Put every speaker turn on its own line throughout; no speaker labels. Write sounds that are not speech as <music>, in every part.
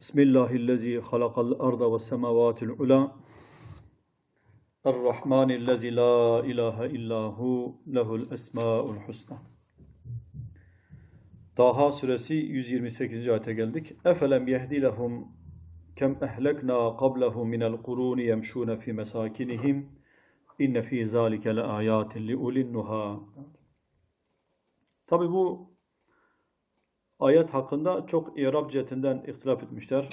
Bismillahillezî halakal arda ve semavatil ula. Errahmanillezî la ilahe illahu lehul esmaul husna. Taha suresi 128. ayete geldik. Efelem yehdi lehum kem ehlekna qablahum minel kuruni yemşûne fi mesakinihim inne fi zâlike le âyâtin li ulin nuhâ. Tabi bu ayet hakkında çok İrab cihetinden ihtilaf etmişler.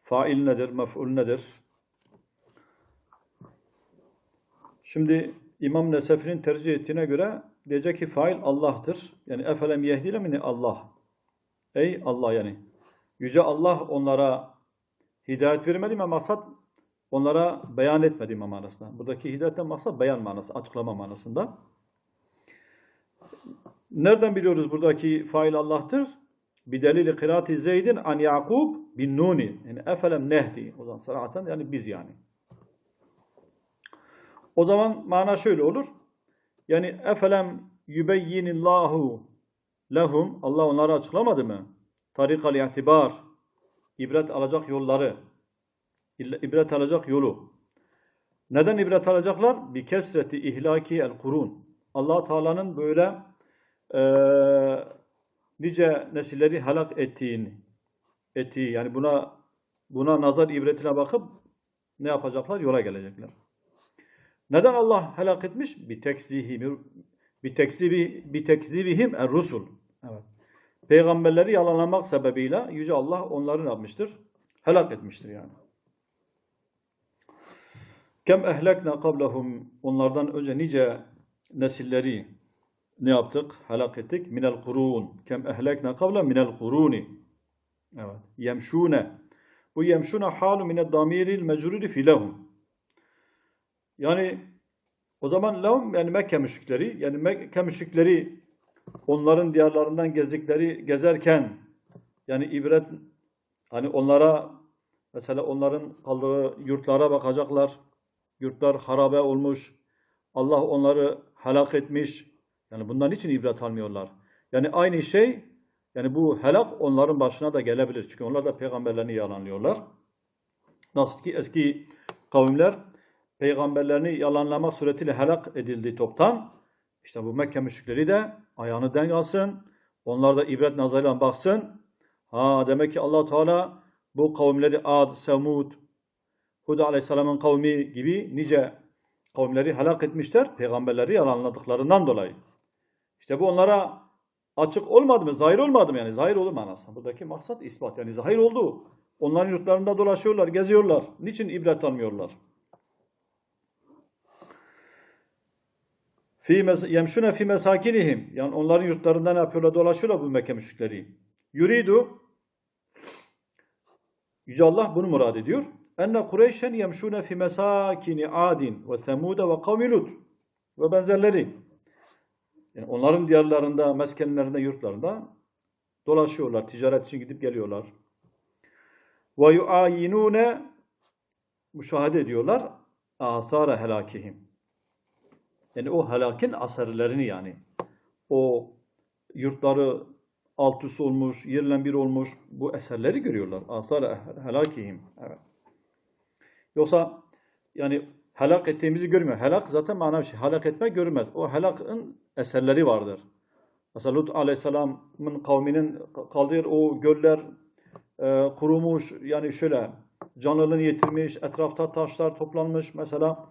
Fail nedir, mef'ul nedir? Şimdi İmam Nesefi'nin tercih ettiğine göre diyecek ki fail Allah'tır. Yani efelem yehdile mini Allah. Ey Allah yani. Yüce Allah onlara hidayet vermedi mi maksat onlara beyan etmedi mi manasında. Buradaki hidayetten maksat beyan manası, açıklama manasında. Nereden biliyoruz buradaki fail Allah'tır? Bir delili kıraati Zeydin an Yakub bin Nuni. Yani efelem nehdi. O zaman sıraten yani biz yani. O zaman mana şöyle olur. Yani efelem yübeyyinillahu lehum. Allah onları açıklamadı mı? Tarikal itibar. ibret alacak yolları. ibret alacak yolu. Neden ibret alacaklar? Bir kesreti ihlaki el kurun. allah Teala'nın böyle e, nice nesilleri helak ettiğini ettiği yani buna buna nazar ibretine bakıp ne yapacaklar? Yola gelecekler. Neden Allah helak etmiş? Bir tekzihim bir tekzibi bir tekzibihim er rusul. Evet. Peygamberleri yalanlamak sebebiyle yüce Allah onları ne yapmıştır? Helak etmiştir yani. Kem ehlekna kablahum onlardan önce nice nesilleri ne yaptık? Helak ettik. Minel kurun. Kem ehlekna kavla minel kuruni. Evet. Yemşune. Bu yemşune halu mined damiril mecruri fi lehum. Yani o zaman lehum yani Mekke müşrikleri yani Mekke müşrikleri onların diyarlarından gezdikleri gezerken yani ibret hani onlara mesela onların kaldığı yurtlara bakacaklar. Yurtlar harabe olmuş. Allah onları helak etmiş. Yani bundan için ibret almıyorlar. Yani aynı şey yani bu helak onların başına da gelebilir. Çünkü onlar da peygamberlerini yalanlıyorlar. Nasıl ki eski kavimler peygamberlerini yalanlama suretiyle helak edildi toptan. İşte bu Mekke müşrikleri de ayağını denk alsın. Onlar da ibret nazarıyla baksın. Ha demek ki allah Teala bu kavimleri Ad, Semud, Hud aleyhisselamın kavmi gibi nice kavimleri helak etmişler. Peygamberleri yalanladıklarından dolayı. İşte bu onlara açık olmadı mı? Zahir olmadı mı yani? Zahir olur manasında. Buradaki maksat ispat. Yani zahir oldu. Onların yurtlarında dolaşıyorlar, geziyorlar. Niçin ibret almıyorlar? Yemşune fi mesakinihim. Yani onların yurtlarında ne yapıyorlar? Dolaşıyorlar bu Mekke müşrikleri. Yuridu Yüce Allah bunu murad ediyor. Enne Kureyşen yemşune fi mesakini Adin ve Semude ve kavmi ve benzerleri. Yani onların diyarlarında, meskenlerinde, yurtlarında dolaşıyorlar. Ticaret için gidip geliyorlar. Ve yuayinune müşahede ediyorlar. Asara helakihim. Yani o helakin asarlarını yani. O yurtları alt üst olmuş, yerlen bir olmuş bu eserleri görüyorlar. Asara helakihim. Evet. Yoksa yani helak ettiğimizi görmüyor. Helak zaten mana bir şey. Helak etmek görmez. O helakın eserleri vardır. Mesela Lut Aleyhisselam'ın kavminin kaldığı o göller e, kurumuş. Yani şöyle canlılığını yitirmiş. Etrafta taşlar toplanmış. Mesela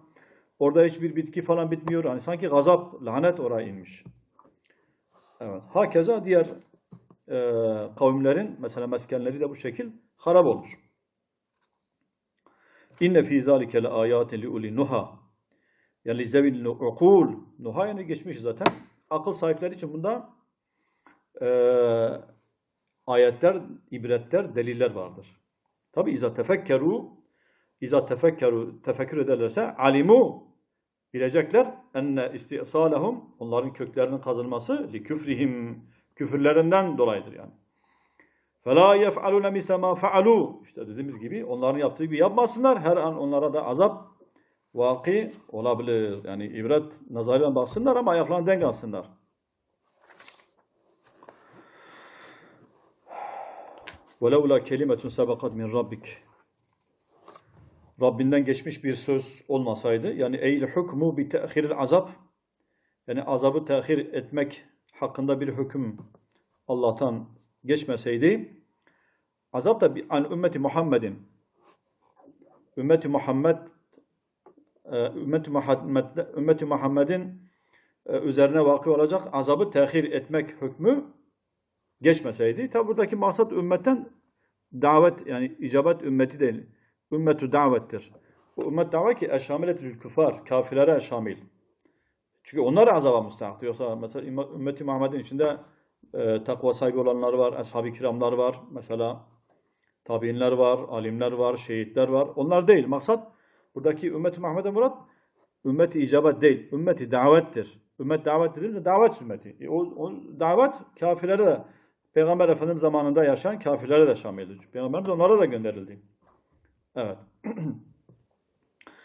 orada hiçbir bitki falan bitmiyor. Hani sanki gazap, lanet oraya inmiş. Evet. Hakeza diğer e, kavimlerin mesela meskenleri de bu şekil harap olmuş. İnne fî zâlike le âyâtin li uli ya li zevil ukul. Nuha yani geçmiş zaten. Akıl sahipleri için bunda e, ayetler, ibretler, deliller vardır. Tabi izah tefekkeru izah tefekkeru tefekkür ederlerse alimu bilecekler enne istisalahum onların köklerinin kazılması li küfrihim küfürlerinden dolayıdır yani. Fela yef'alune misle ma faalu. İşte dediğimiz gibi onların yaptığı gibi yapmasınlar. Her an onlara da azap vaki olabilir. Yani ibret nazarıyla baksınlar ama ayaklarını denk alsınlar. وَلَوْلَا كَلِمَةٌ سَبَقَتْ مِنْ رَبِّكَ Rabbinden geçmiş bir söz olmasaydı, yani eyle hukmu bi te'khiril azap, yani azabı tehir etmek hakkında bir hüküm Allah'tan geçmeseydi, azap da bir- an ümmeti Muhammed'in, ümmeti Muhammed, e, Muhammed, ümmeti Muhammed'in e, üzerine vakı olacak azabı tehir etmek hükmü geçmeseydi, tabi buradaki maksat ümmetten davet yani icabet ümmeti değil, ümmetü davettir. Bu ümmet davet ki eşamiletül küfar, kafirlere eşamil. Çünkü onlar azaba müstahak. Yoksa mesela ümmet- ümmeti Muhammed'in içinde e, takva sahibi olanlar var, ashab-ı kiramlar var. Mesela tabiinler var, alimler var, şehitler var. Onlar değil. Maksat buradaki ümmeti Muhammed'e murat ümmeti icabet değil, ümmeti davettir. Ümmet davet dediğimizde davet ümmeti. E, o, o davet kafirlere de Peygamber Efendimiz zamanında yaşayan kafirlere de şamildir. Peygamberimiz onlara da gönderildi. Evet. <clears throat>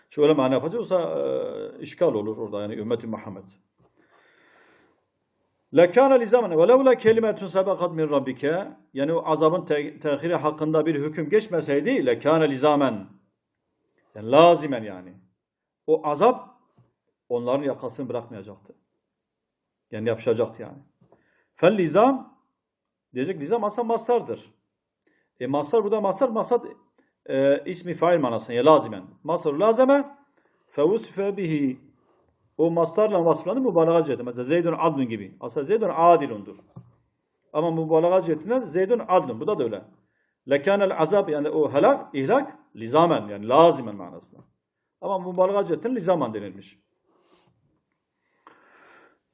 Şöyle mana yapacaksa e, işgal olur orada yani ümmeti Muhammed. Zaman ve levle kelimetun sebekat min rabbike yani o azabın te- tehiri hakkında bir hüküm geçmeseydi li zaman yani lazimen yani o azap onların yakasını bırakmayacaktı. Yani yapışacaktı yani. Fel lizam diyecek lizam aslında mastardır. E mastar burada mastar masat e, ismi fail manasında ya lazimen. Mastar lazime fevusfe bihi o mastarla vasıflandı mübalağa ciheti. Mesela Zeydun adlun gibi. Aslında Zeydun adilundur. Ama mübalağa cihetinden Zeydun adlun. Bu da da öyle. Lekânel azab yani o helak, ihlak lizamen yani lazimen manasında. Ama mübalağa cihetinden lizamen denilmiş.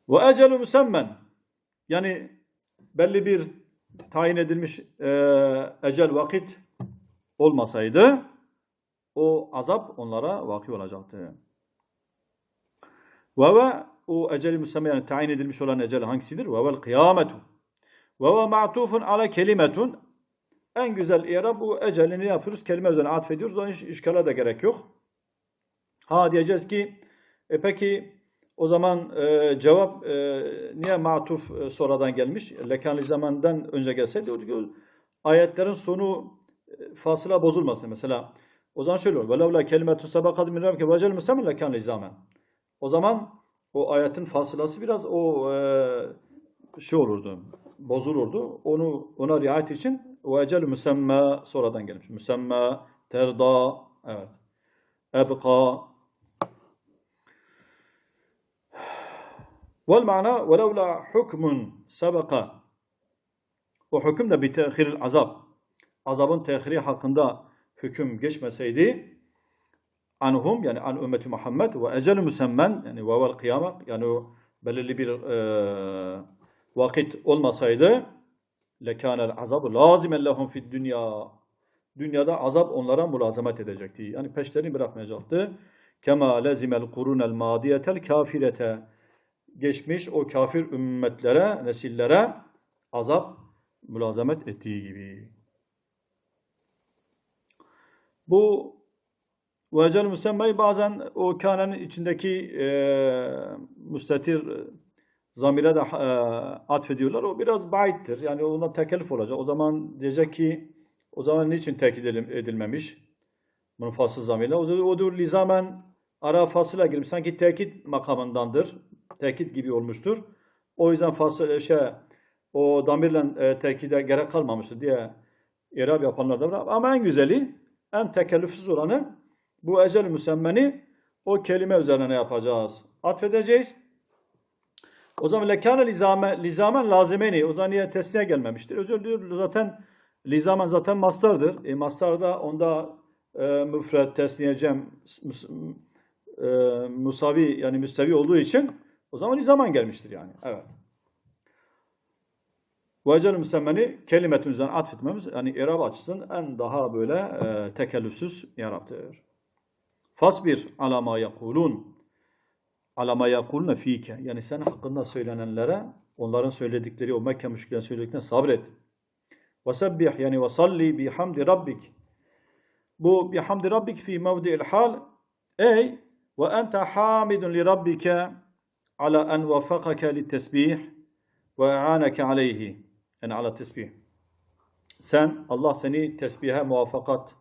Ve ecelu müsemmen yani belli bir tayin edilmiş e, ecel vakit olmasaydı o azap onlara vaki olacaktı. Ve ve o eceli müsemmen yani tayin edilmiş olan ecel hangisidir? Ve vel kıyametu. Ve ve ma'tufun ala kelimetun. En güzel i'rab bu ecelini yapıyoruz? Kelime üzerine atfediyoruz. Onun hiç işkala da gerek yok. Ha diyeceğiz ki e peki o zaman e, cevap e, niye matuf e, sonradan gelmiş? Lekanlı zamandan önce gelseydi ki, ayetlerin sonu e, fasıla bozulmasın. Mesela o zaman şöyle olur. Velevla kelimetu sabakat min rabbike vecel musammin lekanlı zaman. O zaman o ayetin fasılası biraz o e, şey olurdu, bozulurdu. Onu ona riayet için ve ecel müsemma sonradan gelmiş. Müsemma, terda, evet. Ebka. Vel ma'na ve levla hukmun sebeka. O hüküm de bir tehiril azab. Azabın tehiri hakkında hüküm geçmeseydi anhum yani an ümmeti Muhammed ve ecel müsemmen yani ve vel kıyamet yani belirli bir e, vakit olmasaydı lekânel azabı lazimen lehum fid dünya dünyada azap onlara mülazamet edecekti. Yani peşlerini bırakmayacaktı. Kema lezimel kurunel madiyetel kafirete geçmiş o kafir ümmetlere, nesillere azap mülazamet ettiği gibi. Bu vecel müsemmeyi bazen o kânenin içindeki e, müstetir zamire de e, atfediyorlar. O biraz baittir. Yani ona tekellüf olacak. O zaman diyecek ki o zaman niçin tekit edil- edilmemiş? Munfasıl zamirle. O zaman odur lizamen ara fasıla girmiş. Sanki tekit makamındandır. Tekit gibi olmuştur. O yüzden fasıl şey o damirle e, tekide gerek kalmamıştır diye irab yapanlar da var. Ama en güzeli, en tekellüfsüz olanı bu ecel müsemmeni o kelime üzerine yapacağız? Atfedeceğiz. O zaman lekâne lizame, lizamen lazimeni. O zaman niye tesniye gelmemiştir? Özür diliyorum. Zaten lizamen zaten mastardır. E, mastar da onda e, müfred, tesniye, cem, e, musavi yani müstevi olduğu için o zaman lizamen gelmiştir yani. Evet. Bu ecel müsemmeni kelimetin üzerine atfetmemiz yani irab açısından en daha böyle e, tekellüfsüz iraptır. Fasbir ala ma yekulun ala ma yekulune fike yani sen hakkında söylenenlere onların söyledikleri o Mekke müşriklerin söylediklerine sabret. Ve yani ve salli bihamdi rabbik. Bu bihamdi rabbik fi mevdi'il hal ey ve ente hamidun li rabbike ala en vafakake li tesbih ve aaneke aleyhi yani ala tesbih. Sen Allah seni tesbihe muvaffakat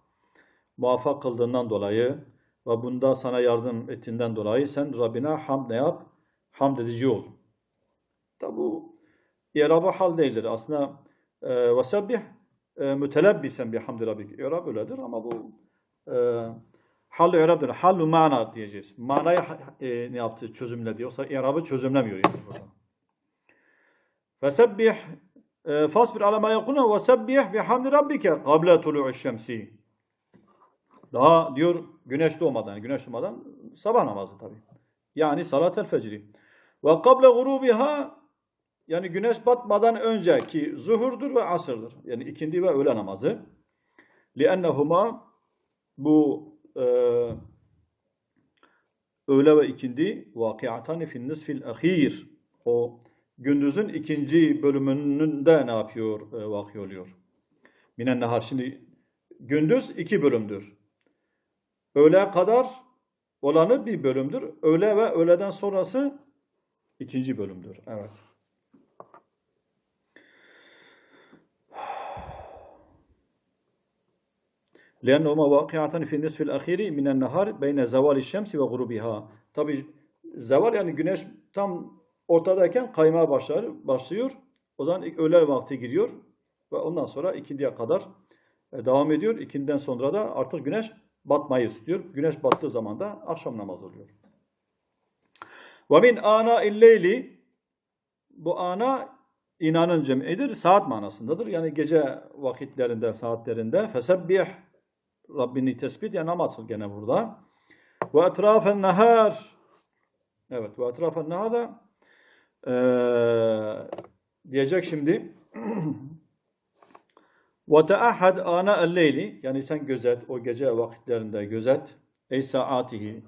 muvaffak kıldığından dolayı ve bunda sana yardım ettiğinden dolayı sen Rabbine hamd ne yap? Hamd edici ol. Tabi bu İrabı hal değildir. Aslında e, vesebbih e, mütelebbisen bihamdi rabbik. İrab öyledir ama bu e, hal irabdır. Hallu mana diyeceğiz. Manayı e, ne yaptı? Çözümledi. Yoksa irabı çözümlemiyor yani burada. Fesebbih e, fasbir ala ma yekulun ve sebbih bihamdi rabbike kable tulu'u şemsi. Daha diyor güneş doğmadan, güneş doğmadan sabah namazı tabi. Yani salat el fecri. Ve kable gurubiha yani güneş batmadan önceki zuhurdur ve asırdır. Yani ikindi ve öğle namazı. لِأَنَّهُمَا bu e, öğle ve ikindi vakiatani fin nisfil ahir. O gündüzün ikinci bölümünde ne yapıyor? E, vaki oluyor. Minen nehar. Şimdi gündüz iki bölümdür. Öğleye kadar olanı bir bölümdür. Öğle ve öğleden sonrası ikinci bölümdür. Evet. لأنهما واقعتان في النصف الأخير من النهار بين زوال الشمس وغروبها. Tabi zeval yani güneş tam ortadayken kaymaya başlar, başlıyor. O zaman ilk öğle vakti giriyor ve ondan sonra ikindiye kadar e, devam ediyor. İkinden sonra da artık güneş batmayı istiyor. Güneş battığı zaman da akşam namazı oluyor. Ve min ana illeyli bu ana inanın cem'idir. Saat manasındadır. Yani gece vakitlerinde, saatlerinde fesebbih Rabbini tespit ya namaz gene burada. Ve etrafen nehar. Evet ve etrafen nehar da ee, diyecek şimdi <clears throat> ve teahhad ana el-leyli yani sen gözet o gece vakitlerinde gözet ey saatihi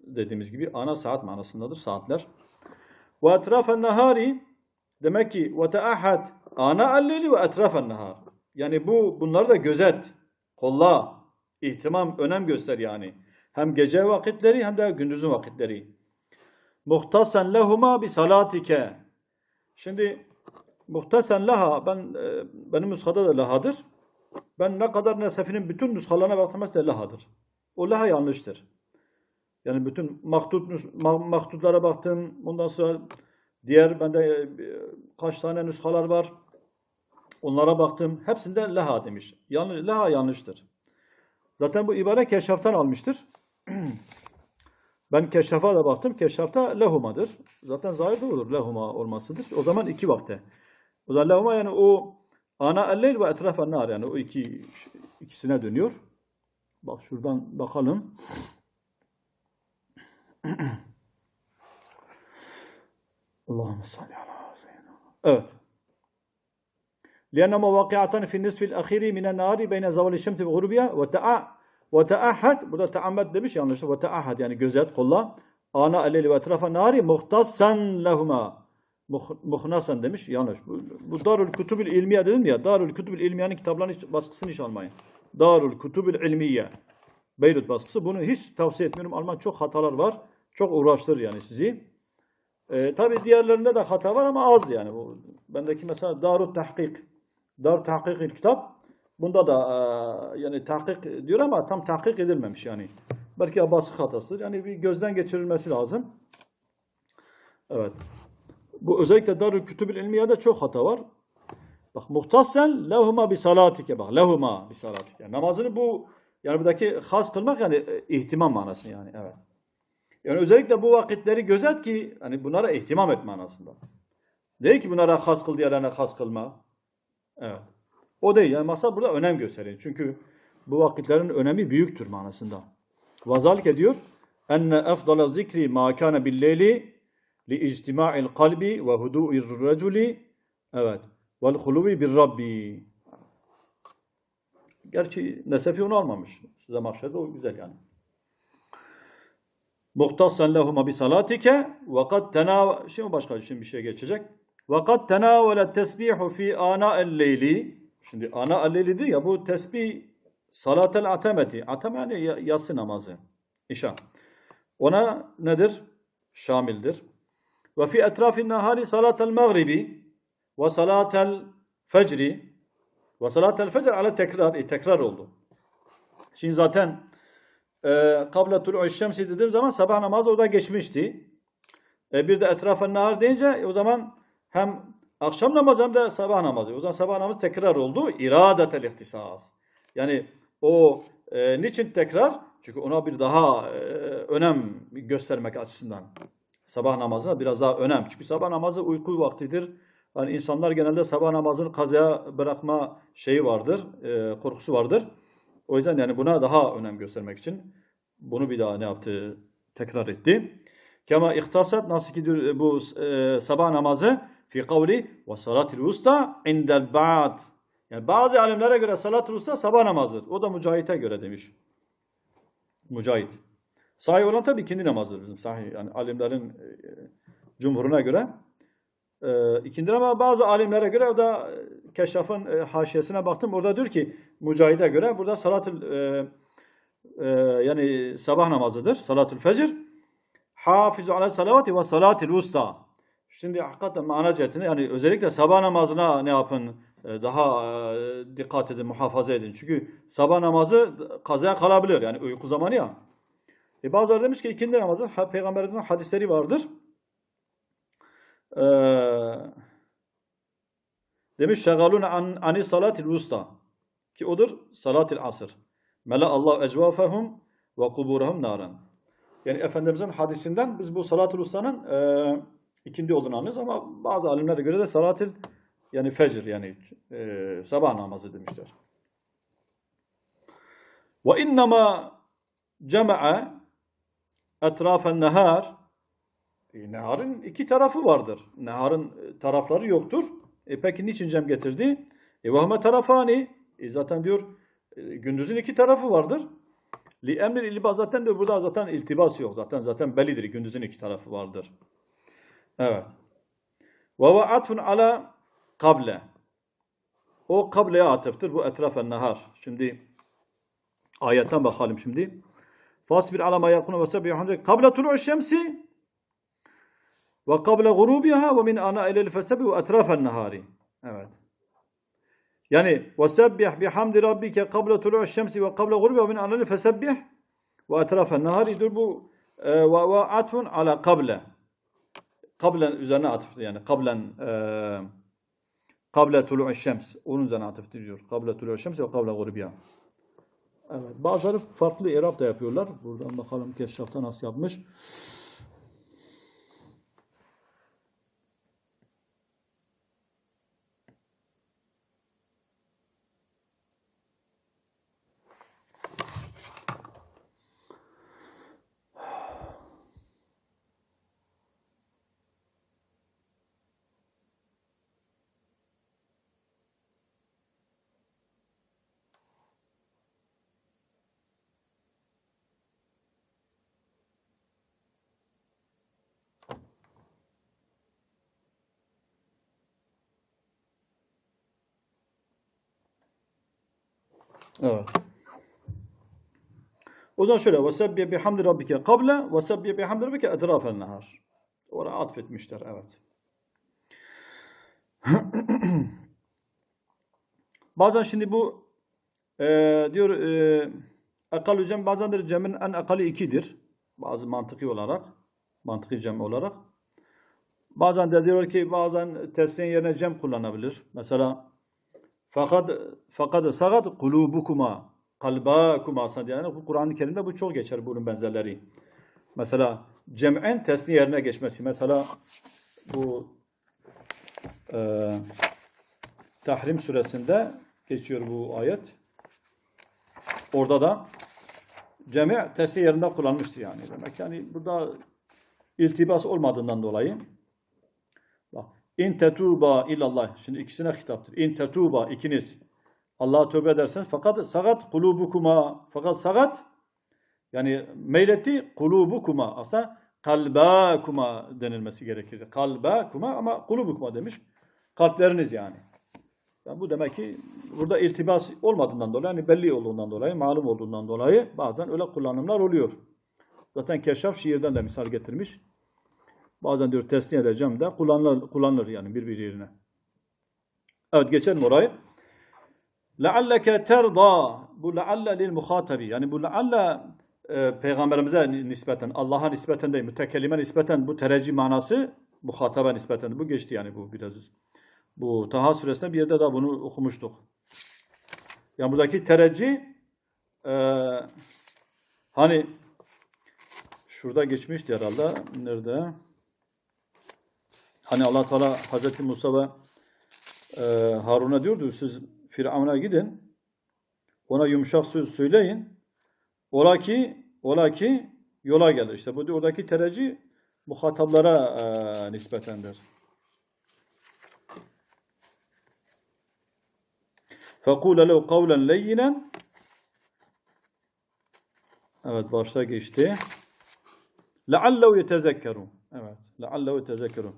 dediğimiz gibi ana saat manasındadır saatler. Ve etrafen nehari demek ki ve teahhad ana el-leyli ve etrafen nehar. Yani bu bunları da gözet, kolla, ihtimam, önem göster yani. Hem gece vakitleri hem de gündüzün vakitleri. Muhtasen lehuma bi salatike. Şimdi muhtasen laha ben e, benim nuskada da lahadır. Ben ne kadar nesefinin bütün nuskalarına baktım da lahadır. O laha yanlıştır. Yani bütün maktut maktutlara baktım. Bundan sonra diğer bende e, kaç tane nuskalar var. Onlara baktım. Hepsinde laha demiş. Yanlış, laha yanlıştır. Zaten bu ibare keşaftan almıştır. <clears throat> ben keşafa da baktım. Keşafta lehumadır. Zaten zahir de olur lehuma olmasıdır. O zaman iki vakte. O zaman lehuma yani o ana elleyl ve etrafen nar yani o iki ikisine dönüyor. Bak şuradan bakalım. <clears throat> Allahümme salli ala seyyidina. Evet. لأنهما واقعتان في النصف الأخير من النهار بين زوال الشمس وغروبها وتأحد burada teammed demiş yanlış ve teahhad yani gözet kolla ana eleli ve etrafa nari muhtassan lehuma muhnasan demiş yanlış bu, bu Darül Kutubül İlmiye dedim ya Darül Kutubül İlmiye'nin kitaplarının baskısını hiç almayın Darül Kutubül İlmiye Beyrut baskısı bunu hiç tavsiye etmiyorum alman çok hatalar var çok uğraştırır yani sizi ee, tabi diğerlerinde de hata var ama az yani bu bendeki mesela Darül Tahkik Dar tahkik kitap. Bunda da e, yani tahkik diyor ama tam tahkik edilmemiş yani. Belki baskı hatasıdır. Yani bir gözden geçirilmesi lazım. Evet. Bu özellikle Darül Kütübül İlmiye'de çok hata var. Bak muhtassen lehuma bi salatike bak. Lehuma bi salatike. Namazını bu yani buradaki has kılmak yani e, ihtimam manası yani. Evet. Yani özellikle bu vakitleri gözet ki hani bunlara ihtimam et manasında. Değil ki bunlara has kıl diğerlerine has kılma. Evet. O değil. Yani masa burada önem gösteriyor. Çünkü bu vakitlerin önemi büyüktür manasında. Vazalik ediyor. Enne efdala zikri ma kana billeyli li ictima'il kalbi ve hudu'ir raculi evet vel huluvi bir rabbi Gerçi Nesefi onu almamış. Size mahşerde o güzel yani. Muhtasan lehuma bi salatike ve kad tenav şimdi başka şimdi bir şey geçecek. Vakat tenavele tesbihu fi ana el-leyli. Şimdi ana el-leyli ya bu tesbih salatel atemeti. Atem yani yatsı namazı. İşa. Ona nedir? Şamildir. Ve fi etrafin nahari salatel mağribi ve salatel fecri. Ve salatel fecr ala tekrar. E, tekrar oldu. Şimdi zaten e, kabla tulu'u şemsi dediğim zaman sabah namazı orada geçmişti. E, bir de etrafa nahar deyince e, o zaman hem akşam namazı hem de sabah namazı. O zaman sabah namazı tekrar oldu. İradetel ihtisas. Yani o e, niçin tekrar? Çünkü ona bir daha e, önem göstermek açısından. Sabah namazına biraz daha önem. Çünkü sabah namazı uyku vaktidir. Yani insanlar genelde sabah namazını kazaya bırakma şeyi vardır, e, korkusu vardır. O yüzden yani buna daha önem göstermek için bunu bir daha ne yaptı? Tekrar etti. Kema ihtasat nasıl ki diyor, bu e, sabah namazı fi kavli ve salatil usta indel ba'd. Yani bazı alimlere göre salatul usta sabah namazıdır. O da Mücahit'e göre demiş. Mücahit. Sahih olan tabii ikindi namazıdır bizim sahih. Yani alimlerin e, cumhuruna göre. E, ikindi ama bazı alimlere göre o da e, Keşaf'ın e, haşiyesine baktım. Orada diyor ki Mücahit'e göre burada salatul e, e, yani sabah namazıdır. Salatul fecr. Hafizu ala salavati ve salatil usta. Şimdi hakikaten mana cihetinde yani özellikle sabah namazına ne yapın? E, Daha e, dikkat edin, muhafaza edin. Çünkü sabah namazı kazaya kalabilir. Yani uyku zamanı ya. E bazıları demiş ki ikindi namazı ha, peygamberimizin hadisleri vardır. Ee, demiş şegalun an, ani salatil usta. Ki odur salatil asr. Mela Allah ecvafehum ve kuburahum naran. Yani Efendimizin hadisinden biz bu salatul ustanın e, ikindi olduğunu anlıyoruz ama bazı alimlere göre de salatil yani fecr yani e, sabah namazı demişler. Ve innema cema'a etrafen nehar e, neharın iki tarafı vardır. Neharın e, tarafları yoktur. E peki niçin cem getirdi? E vahme tarafani. E zaten diyor e, gündüzün iki tarafı vardır. Li emril iltibas zaten de burada zaten iltibas yok. Zaten zaten bellidir. Gündüzün iki tarafı vardır. Evet. Ve ve atfun ala kable. O kableye atıftır. Bu etrafen nehar. Şimdi ayetten bakalım şimdi. Fasbir ala ma ve sebi hamdek. Kabla tulu'u şemsi ve kabla gurubiha ve min ana ilel fesebi ve etrafen nahari. Evet. Yani vesebbih bihamdi rabbike kabla tulu'u şemsi ve kabla gurubiha ve min ana ilel fesebbih ve etrafen nahari. Dur bu ve, ve atfun ala kabla. Kablen üzerine atıftı yani. Kablen kabla e, tulu'u şems. Onun üzerine atıftı diyor. Kabla tulu'u şemsi ve kabla gurubiha. Evet. Bazıları farklı irab da yapıyorlar. Buradan bakalım Keşşaf'ta nasıl yapmış. Evet. O zaman şöyle وَسَبِّيَ بِحَمْدِ رَبِّكَ قَبْلَ وَسَبِّيَ بِحَمْدِ رَبِّكَ اَدْرَافَ النَّهَارِ Oraya atfetmişler. Evet. <clears throat> bazen şimdi bu e, diyor e, akal cem bazendir cemin en akalı ikidir. Bazı mantıki olarak mantıki cem olarak. Bazen de diyor ki bazen tesniye yerine cem kullanabilir. Mesela fakat fakat sagat kulubukuma kalbakuma aslında yani Kur'an-ı Kerim'de bu çok geçer bunun benzerleri. Mesela cem'en tesniye yerine geçmesi. Mesela bu e, Tahrim suresinde geçiyor bu ayet. Orada da cemi tesniye yerinde kullanmıştı yani. Demek yani burada iltibas olmadığından dolayı in tetuba illallah şimdi ikisine hitaptır. İn tetuba ikiniz Allah'a tövbe ederseniz fakat sagat kulubukuma fakat sagat yani meyletti kulubukuma aslında kalbakuma denilmesi gerekir. Kalbakuma ama kulubukuma demiş. Kalpleriniz yani. yani. Bu demek ki burada iltibas olmadığından dolayı, yani belli olduğundan dolayı, malum olduğundan dolayı bazen öyle kullanımlar oluyor. Zaten Keşaf şiirden de misal getirmiş. Bazen diyor tesniye edeceğim de kullanılır, kullanılır yani birbirine. Evet geçelim orayı. lealleke terda bu lealle lil muhatabi yani bu lealle e, peygamberimize nispeten Allah'a nispeten değil mütekellime nispeten bu tereccih manası muhataba nispeten bu geçti yani bu biraz bu Taha suresinde bir yerde daha bunu okumuştuk. Yani buradaki tereccih e, hani şurada geçmişti herhalde. Nerede? Hani Allah Teala Hazreti Musa ve e, Harun'a diyordu siz Firavun'a gidin. Ona yumuşak söz söyleyin. Ola ki ola ki yola gelir. İşte bu oradaki tereccih muhataplara e, nispetendir. فَقُولَ لَوْ قَوْلًا لَيِّنًا Evet başta geçti. لَعَلَّوْ يَتَذَكَّرُونَ Evet. لَعَلَّوْ يَتَذَكَّرُونَ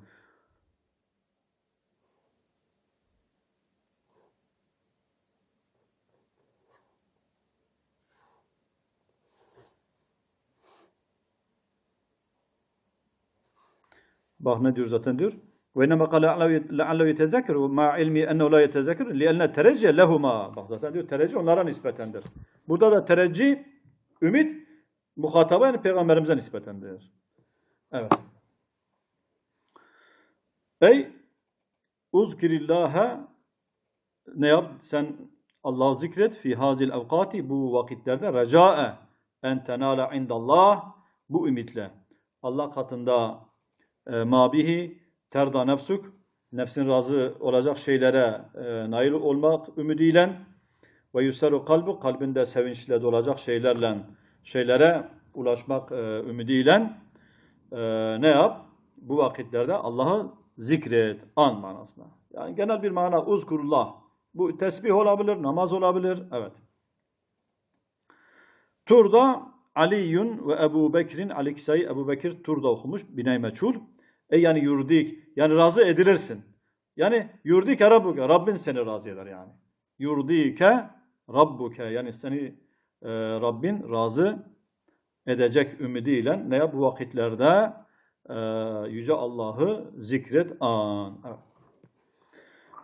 Bak ne diyor zaten diyor. Ve inma qala la'allahu yetezekkeru ma ilmi ennehu la yetezekkeru li'anne tereccih lehuma. Bak zaten diyor tereccih onlara nispetendir. Burada da tereccih ümit muhataba yani peygamberimize nispetendir. Evet. Ey uzkirillaha ne yap? Sen Allah'ı zikret fi hazil evkati bu vakitlerde recae en tenala indallah bu ümitle Allah katında e, mabihi terda nefsuk nefsin razı olacak şeylere e, nail olmak ümidiyle ve yusaru kalbu kalbinde sevinçle dolacak şeylerle şeylere ulaşmak e, ümidiyle e, ne yap? Bu vakitlerde Allah'ı zikret, an manasına. Yani genel bir mana uzkurullah. Bu tesbih olabilir, namaz olabilir. Evet. Turda Aliyun ve Ebu Bekir'in Aliksay Ebu Bekir Turda okumuş. Binay meçhul. E yani yurdik. Yani razı edilirsin. Yani yurdike rabbuke. Rabbin seni razı eder yani. Yurdike rabbuke. Yani seni e, Rabbin razı edecek ümidiyle ne yap bu vakitlerde e, Yüce Allah'ı zikret an. Evet.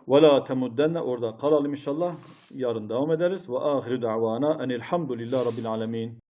Ve la temuddenne orada kalalım inşallah. Yarın devam ederiz. Ve ahiru da'vana enilhamdülillahi rabbil alemin.